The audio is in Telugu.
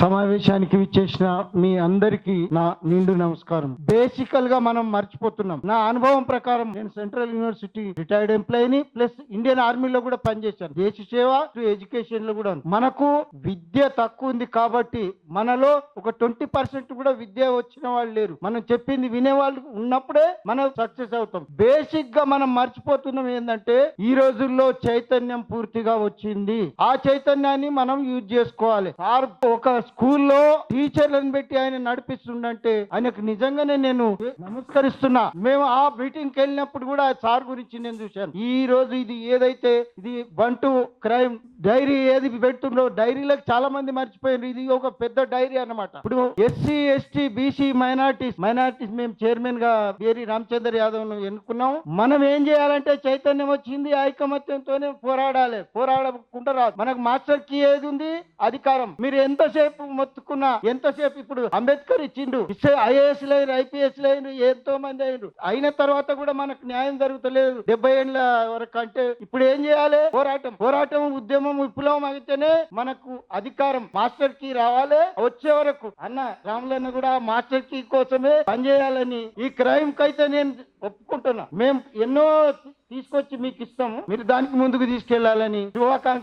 సమావేశానికి విచ్చేసిన మీ అందరికి నా నిండు నమస్కారం. బేసికల్గా మనం మర్చిపోతున్నాం. నా అనుభవం ప్రకారం నేను సెంట్రల్ యూనివర్సిటీ రిటైర్డ్ ఎంప్లాయీని ప్లస్ ఇండియన్ ఆర్మీలో కూడా పనిచేశాను. దేశ సేవ టు ఎడ్యుకేషన్లో కూడా మనకు విద్య తక్కువ ఉంది కాబట్టి మనలో ఒక ట్వంటీ పర్సెంట్ కూడా విద్య వచ్చిన వాళ్ళు లేరు. మనం చెప్పింది వినేవాళ్ళు ఉన్నప్పుడే మనం సక్సెస్ అవుతాం. బేసిక్గా మనం మర్చిపోతున్నాం ఏంటంటే ఈ రోజుల్లో చైతన్యం పూర్తిగా వచ్చింది. ఆ చైతన్యాన్ని మనం యూజ్ చేసుకోవాలి. ఒక స్కూల్లో టీచర్లను పెట్టి ఆయన నడిపిస్తుండంటే ఆయనకు నిజంగానే నేను నమస్కరిస్తున్నా. మేము ఆ మీటింగ్కి వెళ్ళినప్పుడు కూడా ఆ సార్ గురించి నేను చూశాను. ఈ రోజు ఇది ఏదైతే ఇది బంటు క్రైమ్ డైరీ ఏది పెడుతుండో డైరీలకు చాలా మంది మర్చిపోయారు. ఇది ఒక పెద్ద డైరీ అన్నమాట. ఇప్పుడు SC ST BC minorities minorities మేము చైర్మన్గా వేరి రామచంద్ర యాదవ్ను ఎన్నుకున్నాం. మనం ఏం చేయాలంటే చైతన్యం వచ్చింది ఐకమత్యంతోనే పోరాడాలి. పోరాడకుండా రాదు. మనకు మాస్టర్ కీ ఏది ఉంది? అధికారం. మీరు ఎంతసేపు మొత్తుకున్నా ఎంతసేపు ఇప్పుడు అంబేద్కర్ ఇచ్చిండు. ఐఏఎస్ లైన్ ఐపీఎస్ లైన్ ఎంతో మంది అయినరు. అయిన తర్వాత కూడా మనకు న్యాయం జరుగుతలేదు. డెబ్బై ఏళ్ళ వరకు అంటే ఇప్పుడు ఏం చేయాలి? పోరాటం. పోరాటం ఉద్యమం విప్లవం అయితేనే మనకు అధికారం మాస్టర్ కీ రావాలి. వచ్చే వరకు అన్న రాములన్న కూడా మాస్టర్ కీ కోసమే పనిచేయాలని ఈ క్రైమ్ కైతే నేను ఒప్పుకుంటున్నా. మేము ఎన్నో తీసుకొచ్చి మీకు ఇస్తాము. మీరు దానికి ముందుకు తీసుకెళ్ళాలని శుభాకాంక్ష